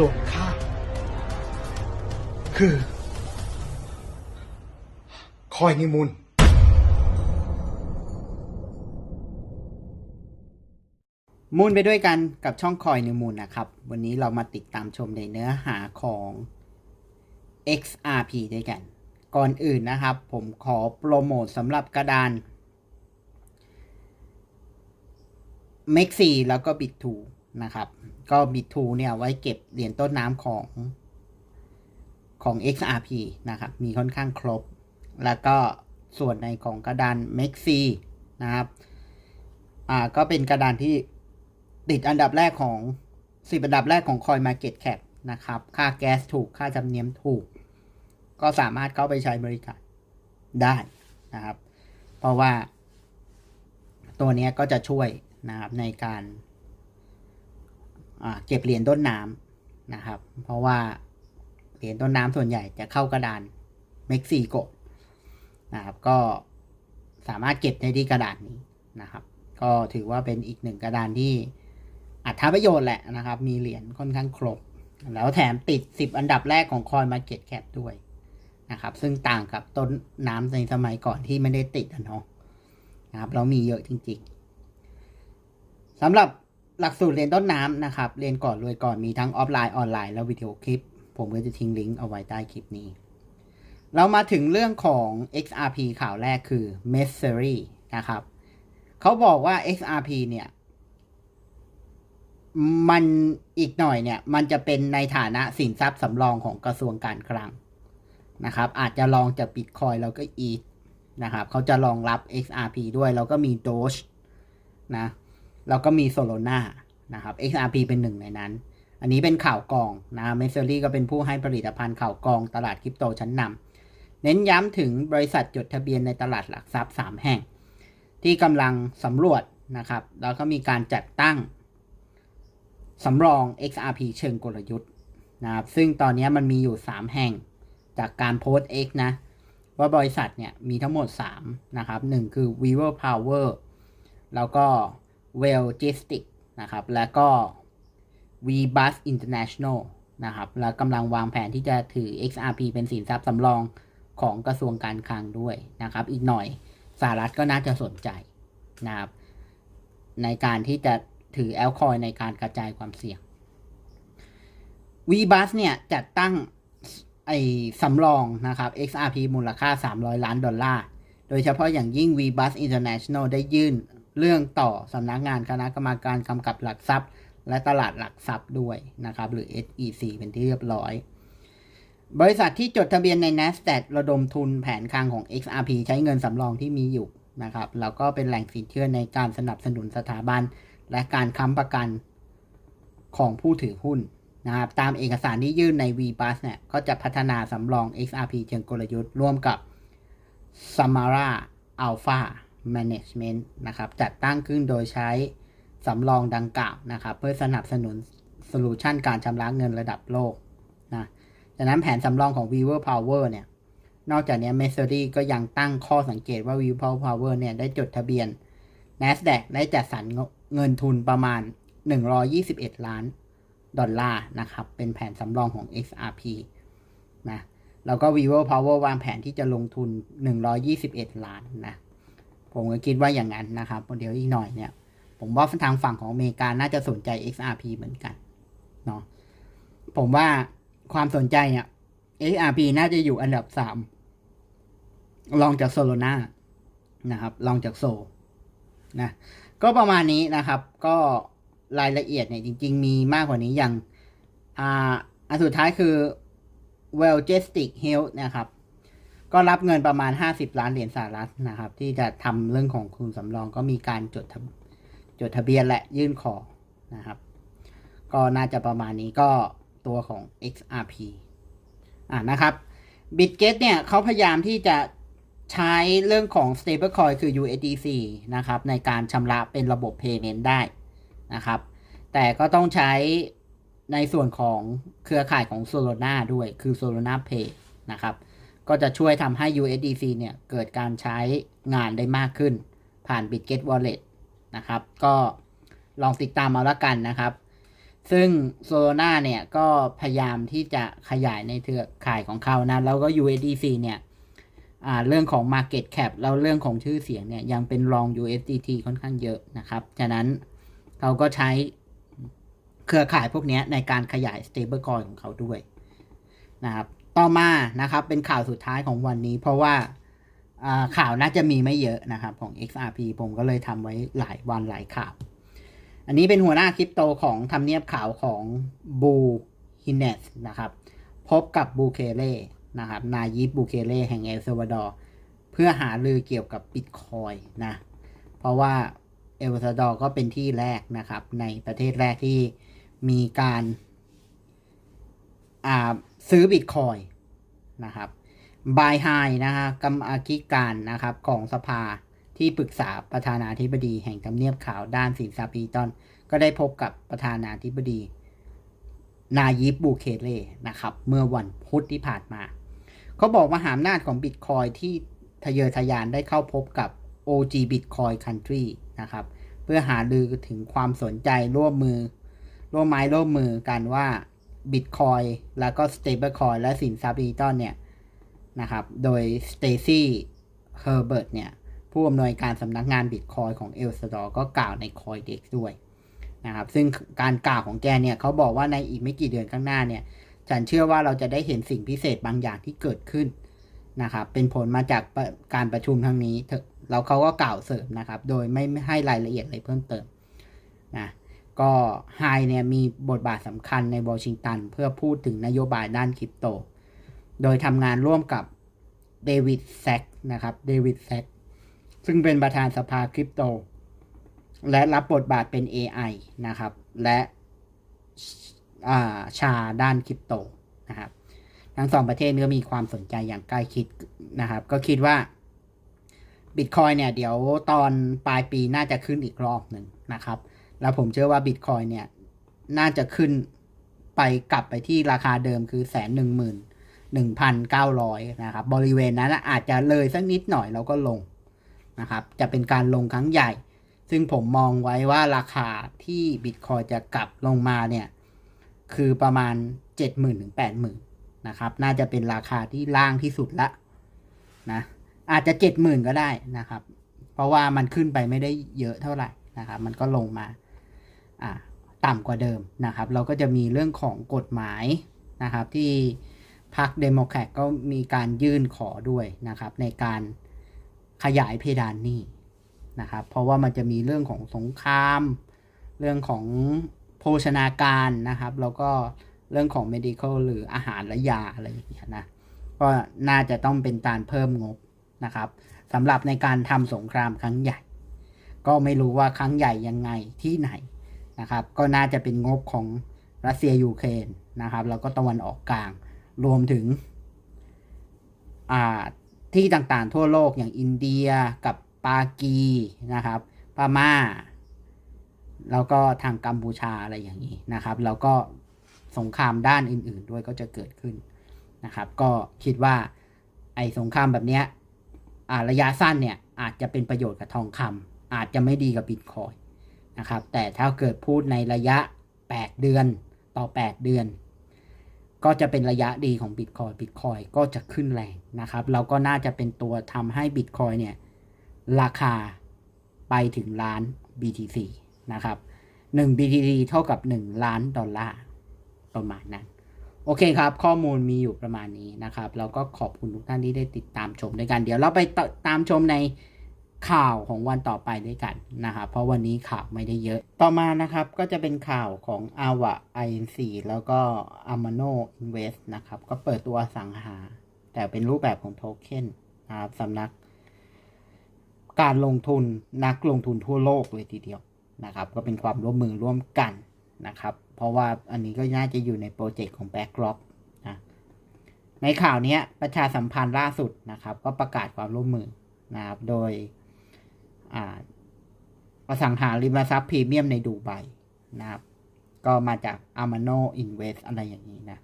ส่วนข้าคือ คอยนิมุนมูนไปด้วยกันกับช่องคอยนิมูนนะครับ วันนี้เรามาติดตามชมในเนื้อหาของ XRP ด้วยกัน ก่อนอื่นนะครับ ผมขอโปรโมทสำหรับกระดาน m e x 4แล้วก็ Bit2 นะครับ ก็ Bit2 เนี่ยไว้เก็บเหรียญต้นน้ำของของ XRP นะครับ มีค่อนข้างครบ แล้วก็ส่วนในของกระดาน m e x 4นะครับ อ่า ก็เป็นกระดานที่ติดอันดับแรกของสิบอันดับแรกของ Coin Market Cap นะครับ ค่าแก๊สถูก ค่าจำเนียมถูก ก็สามารถเข้าไปใช้บริการได้นะครับ เพราะว่าตัวนี้ก็จะช่วยนะครับในการ เก็บเหรียญต้นน้ำนะครับ เพราะว่าเหรียญต้นน้ำส่วนใหญ่จะเข้ากระดานเม็กซิโกนะครับก็สามารถเก็บได้ที่กระดานนี้นะครับ ก็ถือว่าเป็นอีกหนึ่งกระดานที่อัตราประโยชน์แหละนะครับ มีเหรียญค่อนข้างครบ แล้วแถมติด 10 อันดับแรกของ Coin Market Cap ด้วยนะครับ ซึ่งต่างกับต้นน้ำในสมัยก่อนที่ไม่ได้ติดอะเนาะนะครับแล้วมีเยอะจริงๆสำหรับ หลักสูตรเรียนต้นน้ำนะครับ เรียนก่อนรวยก่อนมีทั้งออฟไลน์ออนไลน์แล้ววิดีโอคลิป ผมก็จะทิ้งลิงก์เอาไว้ใต้คลิปนี้ เรามาถึงเรื่องของ XRP ข่าวแรกคือ m e s s e r y นะครับ เขาบอกว่า XRP เนี่ย มันอีกหน่อยเนี่ย มันจะเป็นในฐานะสินทรัพย์สำรองของกระทรวงการคลังนะครับ อาจจะลองจากบิตคอยแล้วก็อีทนะครับ เขาจะรองรับ XRP ด้วย แล้วก็มี Doge นะ แล้วก็มี Solana นะครับ XRP เป็นหนึ่งในนั้น อันนี้เป็นข่าวกองนะเมสเซอรี่ก็เป็นผู้ให้ผลิตภัณฑ์ข่าวกองตลาดคริปโตชั้นนำเน้นย้ำถึงบริษัทจดทะเบียนในตลาดหลักทรัพย์ 3 แห่ง ที่กำลังสำรวจนะครับ แล้วก็มีการจัดตั้งสำรอง XRP เชิงกลยุทธ์นะครับซึ่งตอนนี้มันมีอยู่ 3 แห่งจากการโพสต์ X นะ ว่าบริษัทเนี่ยมีทั้งหมด 3 นะครับ 1 คือ Vivo Power แล้วก็ Well g i s t i c นะครับ แล้วก็ VBus International นะครับ แล้วกำลังวางแผนที่จะถือ XRP เป็นสินทรัพย์สำรองของกระทรวงการคลังด้วยนะครับ อีกหน่อยสหรัฐก็น่าจะสนใจนะครับ ในการที่จะถือแอลคอยในการกระจายความเสี่ยง VBus เนี่ยจัดตั้งไอ้สำรองนะครับ XRP มูลค่า 300 ล้านดอลลาร์ โดยเฉพาะอย่างยิ่ง VBus International ได้ยื่น เรื่องต่อสำนักงานคณะกรรมการกำกับหลักทรัพย์ และตลาดหลักทรัพย์ด้วยนะครับ หรือ SEC เป็นที่เรียบร้อย บริษัทที่จดทะเบียนใน NASDAQ ระดมทุนแผนคลังของ XRP ใช้เงินสำรองที่มีอยู่นะครับแล้วก็เป็นแหล่งสินเชื่อในการสนับสนุนสถาบัน และการค้ำประกันของผู้ถือหุ้นนะครับตามเอกสารที่ยื่นใน VBus เนี่ยก็จะพัฒนาสำรอง XRP เชิงกลยุทธ์ร่วมกับ Samara Alpha Management นะครับจัดตั้งขึ้นโดยใช้สำรองดังกล่าวนะครับ เพื่อสนับสนุนโซลูชันการชำระเงินระดับโลกนะดังนั้นแผนสำรองของ Vivo Power เนี่ยนอกจากนี้ m e s s e r y ก็ยังตั้งข้อสังเกตว่า Vivo Power เนี่ยได้จดทะเบียน NASDAQ ได้จัดสรรเงินทุนประมาณ 121 ล้านดอลลาร์นะครับ เป็นแผนสำรองของ XRP นะแล้วก็ Vivo Power วางแผนที่จะลงทุน 121 ล้านนะ ผมก็คิดว่าอย่างนั้นนะครับเดี๋ยวอีกหน่อยเนี่ย ผมว่าทางฝั่งของอเมริกาน่าจะสนใจ XRP เหมือนกันเนาะผมว่าความสนใจเนี่ย XRP น่าจะอยู่อันดับสามรองจากโซโลนานะครับรองจากโซนะก็ประมาณนี้นะครับ ก็รายละเอียดเนี่ยจริง ๆ มีมากกว่านี้อย่างอ่าอันสุดท้ายคือ Well Gestic Health นะครับ ก็รับเงินประมาณ 50 ล้านเหรียญสหรัฐนะครับ ที่จะทำเรื่องของคุณสำรองก็มีการจดทะจดทะเบียนและยื่นขอนะครับ ก็น่าจะประมาณนี้ก็ตัวของ XRP อ่านะครับ Bitget เนี่ยเขาพยายามที่จะใช้เรื่องของ stablecoin คือ USDC นะครับ ในการชำระเป็นระบบ payment ได้นะครับ แต่ก็ต้องใช้ในส่วนของเครือข่ายของ Solana ด้วยคือ Solana Pay นะครับ ก็จะช่วยทำให้ USDC เนี่ย เกิดการใช้งานได้มากขึ้น ผ่าน Bitget Wallet นะครับ ก็ลองติดตามเอาละกันนะครับ ซึ่งโซโลนาเนี่ย ก็พยายามที่จะขยายในเครือข่ายของเขานะ แล้วก็ USDC เนี่ยเรื่องของ Market Cap แล้วเรื่องของชื่อเสียงเนี่ย ยังเป็นรอง USDT ค่อนข้างเยอะนะครับ ฉะนั้นเขาก็ใช้เครือข่ายพวกนี้ในการขยาย stablecoin ของเขาด้วยนะครับ ต่อมานะครับ เป็นข่าวสุดท้ายของวันนี้ เพราะว่าข่าวน่าจะมีไม่เยอะนะครับ ของ XRP ผมก็เลยทำไว้หลายวันหลายข่าว อันนี้เป็นหัวหน้าคริปโตของทำเนียบข่าวของบูฮินเนสนะครับ พบกับบูเคเล่นะครับ นายิบบูเคเล่แห่งเอลซาวาดอร์เพื่อหาลือเกี่ยวกับบิตคอยนะ เพราะว่าเอลซาวาดอร์ก็เป็นที่แรกนะครับ ในประเทศแรกที่มีการอ่า ซื้อบิตคอยนะครับบายไฮนะฮะกรรมาธิการนะครับของสภาที่ปรึกษาประธานาธิบดีแห่งทำเนียบขาวด้านสินทรัพย์ดิจิตอลก็ได้พบกับประธานาธิบดี นายิบบูเคเล่นะครับ เมื่อวันพุธที่ผ่านมา เขาบอกมหาอำนาจของบิตคอยที่ทะเยอทะยานได้เข้าพบกับ OG Bitcoin Country นะครับ เพื่อหาลือถึงความสนใจร่วมมือ ร่วมไม้ร่วมมือกันว่า Bitcoin แล้วก็ Stablecoin และสินทรัพย์ดิจิตอลเนี่ยนะครับ โดย Stacy Herbert เนี่ย ผู้อำนวยการสำนักงาน Bitcoin ของ El Salvador ก็กล่าวใน CoinDesk ด้วยนะครับ ซึ่งการกล่าวของแกเนี่ยเขาบอกว่าในอีกไม่กี่เดือนข้างหน้าเนี่ย ฉันเชื่อว่าเราจะได้เห็นสิ่งพิเศษบางอย่างที่เกิดขึ้นนะครับ เป็นผลมาจากการประชุมครั้งนี้เถอะแล้วเขาก็กล่าวเสริมนะครับ โดยไม่ไม่ให้รายละเอียดอะไรเพิ่มเติมนะ ก็ไฮเนี่ยมีบทบาทสำคัญในวอชิงตัน เพื่อพูดถึงนโยบายด้านคริปโต โดยทำงานร่วมกับเดวิดแซกนะครับเดวิดแซกซึ่งเป็นประธานสภาคริปโต และรับบทบาทเป็น AI นะครับ และาชาด้านคริปโตนะครับ ทั้งสองประเทศนี้ก็มีความสนใจอย่างใกล้ชิดนะครับ ก็คิดว่าบิตคอยเนี่ย เดี๋ยวตอนปลายปีน่าจะขึ้นอีกรอบหนึ่งนะครับ แล้วผมเชื่อว่าบิตคอยเนี่ย น่าจะขึ้นไปกลับไปที่ราคาเดิมคือแสนหนึ่งหมื่นหนึ่งพันเก้าร้อยนะครับ บริเวณนั้นอาจจะเลยสักนิดหน่อยแล้วก็ลงนะครับ จะเป็นการลงครั้งใหญ่ ซึ่งผมมองไว้ว่าราคาที่บิตคอยจะกลับลงมาเนี่ย คือประมาณเจ็ดหมื่นถึงแปดหมื่นนะครับ น่าจะเป็นราคาที่ล่างที่สุดละนะอาจจะเจ็ดหมื่นก็ได้นะครับ เพราะว่ามันขึ้นไปไม่ได้เยอะเท่าไหร่นะครับ มันก็ลงมา ต่ำกว่าเดิมนะครับ เราก็จะมีเรื่องของกฎหมายนะครับที่พรรคเดโมแครตก็มีการยื่นขอด้วยนะครับ ในการขยายเพดานหนี้นะครับ เพราะว่ามันจะมีเรื่องของสงคราม เรื่องของโภชนาการนะครับ แล้วก็เรื่องของ medical หรืออาหารและยาอะไรอย่างเงี้ยนะก็น่าจะต้องเป็นการเพิ่มงบนะครับสำหรับในการทำสงครามครั้งใหญ่ ก็ไม่รู้ว่าครั้งใหญ่ยังไงที่ไหน นะครับ ก็น่าจะเป็นงบของรัสเซียยูเครนนะครับ แล้วก็ตะวันออกกลางรวมถึงที่ต่างๆทั่วโลกอย่างอินเดียกับปากีนะครับพม่า แล้วก็ทางกัมพูชาอะไรอย่างนี้นะครับ แล้วก็สงครามด้านอื่น ๆ ด้วยก็จะเกิดขึ้นนะครับ ก็คิดว่าไอ้สงครามแบบเนี้ยระยะสั้นเนี่ยอาจจะเป็นประโยชน์กับทองคำอาจจะไม่ดีกับบิตคอย นะครับ แต่ถ้าเกิดพูดในระยะ 8 เดือนต่อ 8 เดือน ก็จะเป็นระยะดีของบิตคอยบิตคอยก็จะขึ้นแรงนะครับ เราก็น่าจะเป็นตัวทำให้บิตคอยเนี่ยราคาไปถึงล้าน BTC นะครับ1 BTC เท่ากับ 1 ล้านดอลลาร์ประมาณนั้น โอเคครับ ข้อมูลมีอยู่ประมาณนี้นะครับแล้วก็ขอบคุณทุกท่านที่ได้ติดตามชมด้วยกัน เดี๋ยวเราไปตตามชมใน ข่าวของวันต่อไปด้วยกันนะครับเพราะวันนี้ข่าวไม่ได้เยอะ ต่อมานะครับก็จะเป็นข่าวของ a w a INC แล้วก็ Amano Invest นะครับ ก็เปิดตัวสังหา แต่เป็นรูปแบบของโทเค็นนะครับสำนัก การลงทุนนักลงทุนทั่วโลกเลยทีเดียวนะครับ ก็เป็นความร่วมมือร่วมกันนะครับ เพราะว่าอันนี้ก็น่าจะอยู่ในโปรเจกต์ของ Backrock นะในข่าวนี้ประชาสัมพันธ์ล่าสุดนะครับ ก็ประกาศความร่วมมือนะครับโดย อ่าสังหาริมทรัพย์พรีเมียมในดูไบนะครับ ก็มาจาก Amano Invest อะไรอย่างนี้นะ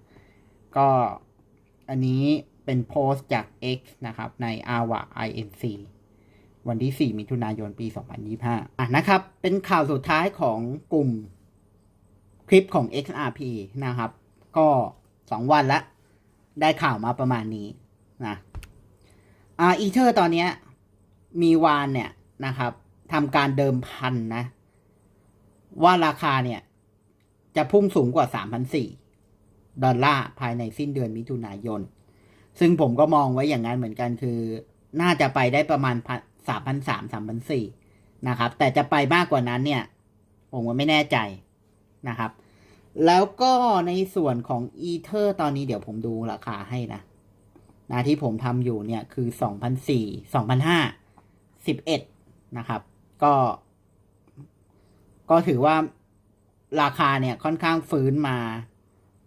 ก็อันนี้เป็นโพสต์จาก X นะครับ ใน AWA INC วันที่ 4 มิถุนายนปี 2025 อะนะครับ เป็นข่าวสุดท้ายของกลุ่มคลิปของ XRP นะครับ ก็สองวันละ ได้ข่าวมาประมาณนี้นะอ่าอีเทอร์ตอนนี้มีวานเนี่ย นะครับทำการเดิมพันนะ ว่าราคาเนี่ย จะพุ่งสูงกว่า 3,400 ดอลลาร์ภายในสิ้นเดือนมิถุนายน ซึ่งผมก็มองไว้อย่างนั้นเหมือนกันคือ น่าจะไปได้ประมาณ 3,300 3,400 นะครับ แต่จะไปมากกว่านั้นเนี่ย ผมก็ไม่แน่ใจนะครับ แล้วก็ในส่วนของอีเทอร์ตอนนี้เดี๋ยวผมดูราคาให้นะนะที่ผมทำอยู่เนี่ยคือสองพั นะครับ ก็ ก็ถือว่าราคาเนี่ยค่อนข้างฟื้นมา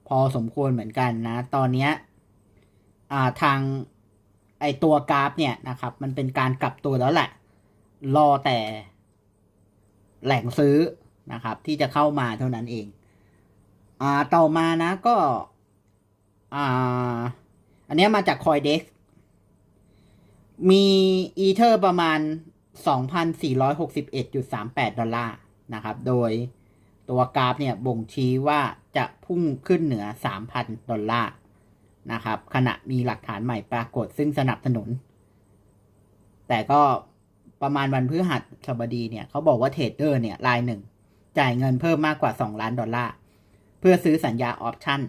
พอสมควรเหมือนกันนะ ตอนเนี้ยทางไอตัวกราฟเนี่ยนะครับ มันเป็นการกลับตัวแล้วแหละ รอแต่แหล่งซื้อนะครับ ที่จะเข้ามาเท่านั้นเอง อ่าต่อมานะก็อ่าอันนี้มาจาก Coindex มีอีเทอร์ประมาณ 2,461.38 ดอลลาร์นะครับ โดยตัวกราฟเนี่ยบ่งชี้ว่าจะพุ่งขึ้นเหนือ 3,000 ดอลลาร์นะครับขณะมีหลักฐานใหม่ปรากฏซึ่งสนับสนุน แต่ก็ประมาณวันพฤหัสบดีเนี่ยเขาบอกว่าเทรดเดอร์เนี่ยรายหนึ่ง จ่ายเงินเพิ่มมากกว่า 2 ล้านดอลลาร์ เพื่อซื้อสัญญาออปชั่น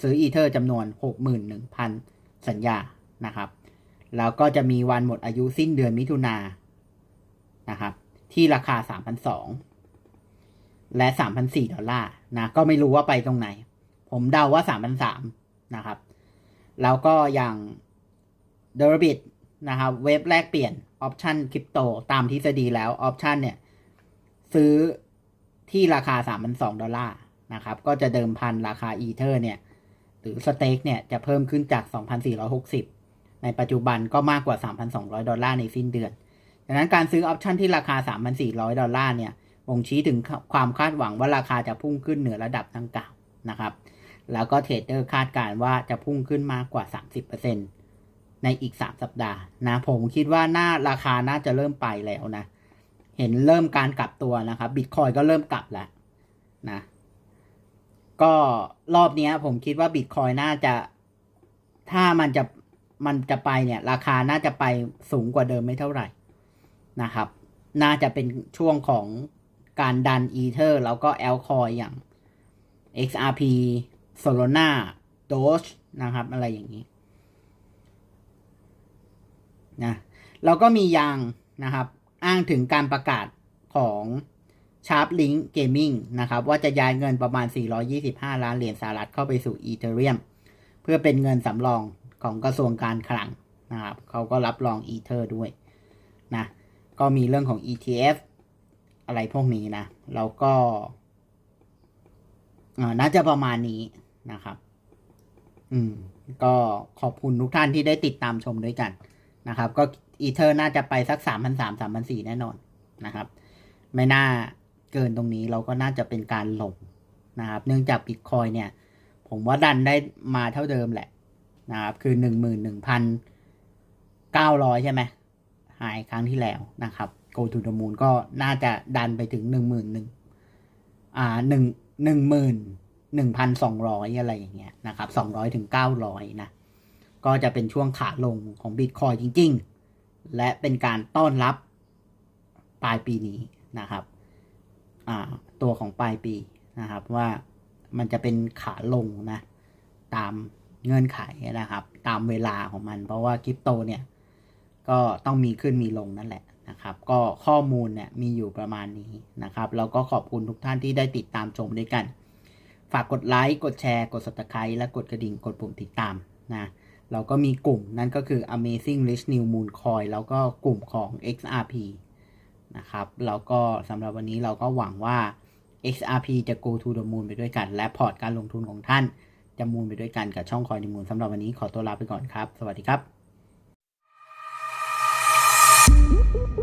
ซื้ออีเทอร์จำนวน 61,000 สัญญานะครับ แล้วก็จะมีวันหมดอายุสิ้นเดือนมิถุนายน นะครับ ที่ราคา 3,200 และ 3,400 ดอลลาร์นะ ก็ไม่รู้ว่าไปตรงไหน ผมเดาว่า 3,300 นะครับ แล้วก็อย่าง d e r b i t นะครับเว็บแลกเปลี่ยนออปชันคริปโตตามทฤษฎีแล้วออปชันเนี่ย ซื้อที่ราคา 3,200 ดอลลาร์นะครับ ก็จะเดิมพันราคาอีเทอร์เนี่ย หรือสเต็กเนี่ย จะเพิ่มขึ้นจาก 2,460 ในปัจจุบันก็มากกว่า 3,200 ดอลลาร์ในสิ้นเดือน ดังนั้นการซื้อออปชันที่ราคา 3,400 ดอลลาร์เนี่ยบ่งชี้ถึงความคาดหวังว่าราคาจะพุ่งขึ้นเหนือระดับดังกล่าวนะครับ แล้วก็เทรดเดอร์คาดการณ์ว่าจะพุ่งขึ้นมากกว่า 30%ในอีก 3 สัปดาห์นะผมคิดว่าน่าราคาน่าจะเริ่มไปแล้วนะ เห็นเริ่มการกลับตัวนะครับบิตคอยก็เริ่มกลับแล้วนะก็รอบนี้ผมคิดว่าบิตคอยน่าจะ ถ้ามันจะมันจะไปเนี่ย ราคาน่าจะไปสูงกว่าเดิมไม่เท่าไหร่ นะครับ น่าจะเป็นช่วงของการดันอีเทอร์แล้วก็แอลคอยอย่าง XRP Solana Doge นะครับ อะไรอย่างนี้นะแล้วก็มียางนะครับ อ้างถึงการประกาศของ Sharp Link Gaming นะครับ ว่าจะย้ายเงินประมาณ 425 ล้านเหรียญสหรัฐเข้าไปสู่ Ethereum เพื่อเป็นเงินสำรองของกระทรวงการคลังนะครับเขาก็รับรอง Ether ด้วยนะ ก็มีเรื่องของ ETF อะไรพวกนี้นะ แล้วก็น่าจะประมาณนี้นะครับ อืม ก็ขอบคุณทุกท่านที่ได้ติดตามชมด้วยกันนะครับ ก็อีเทอร์น่าจะไปสักสามพันสามสามพันสี่แน่นอนนะครับ ไม่น่าเกินตรงนี้เราก็น่าจะเป็นการหลงนะครับ เนื่องจากบิตคอยเนี่ย ผมว่าดันได้มาเท่าเดิมแหละนะครับ คือหนึ่งหมื่นหนึ่งพันเก้าร้อยใช่ไหม หายครั้งที่แล้วนะครับ Go to the Moon ก็น่าจะดันไปถึงหนึ่งหมื่นหนึ่งอ่าหนึ่งหนึ่งหมื่นหนึ่งพันสองร้อยอะไรอย่างเงี้ยนะครับสองร้อยถึงเก้าร้อยนะ ก็จะเป็นช่วงขาลงของบิตคอยจริง ๆ และเป็นการต้อนรับปลายปีนี้นะครับอ่าตัวของปลายปีนะครับว่ามันจะเป็นขาลงนะ ตามเงื่อนไขนะครับ ตามเวลาของมัน เพราะว่าคริปโตเนี่ย ก็ต้องมีขึ้นมีลงนั่นแหละนะครับ ก็ข้อมูลเนี่ยมีอยู่ประมาณนี้นะครับ แล้วก็ขอบคุณทุกท่านที่ได้ติดตามชมด้วยกัน ฝากกดไลค์ กดแชร์ กด subscribe และกดกระดิ่ง กดปุ่มติดตามนะเราก็มีกลุ่มนั่นก็คือ Amazing Rich New Moon Coin แล้วก็กลุ่มของ XRP นะครับ แล้วก็สำหรับวันนี้เราก็หวังว่า XRP จะ go to the moon ไปด้วยกัน และพอร์ตการลงทุนของท่านจะมูลไปด้วยกันกับช่องคอยในมูลสำหรับวันนี้ขอตัวลาไปก่อนครับ สวัสดีครับ Woo!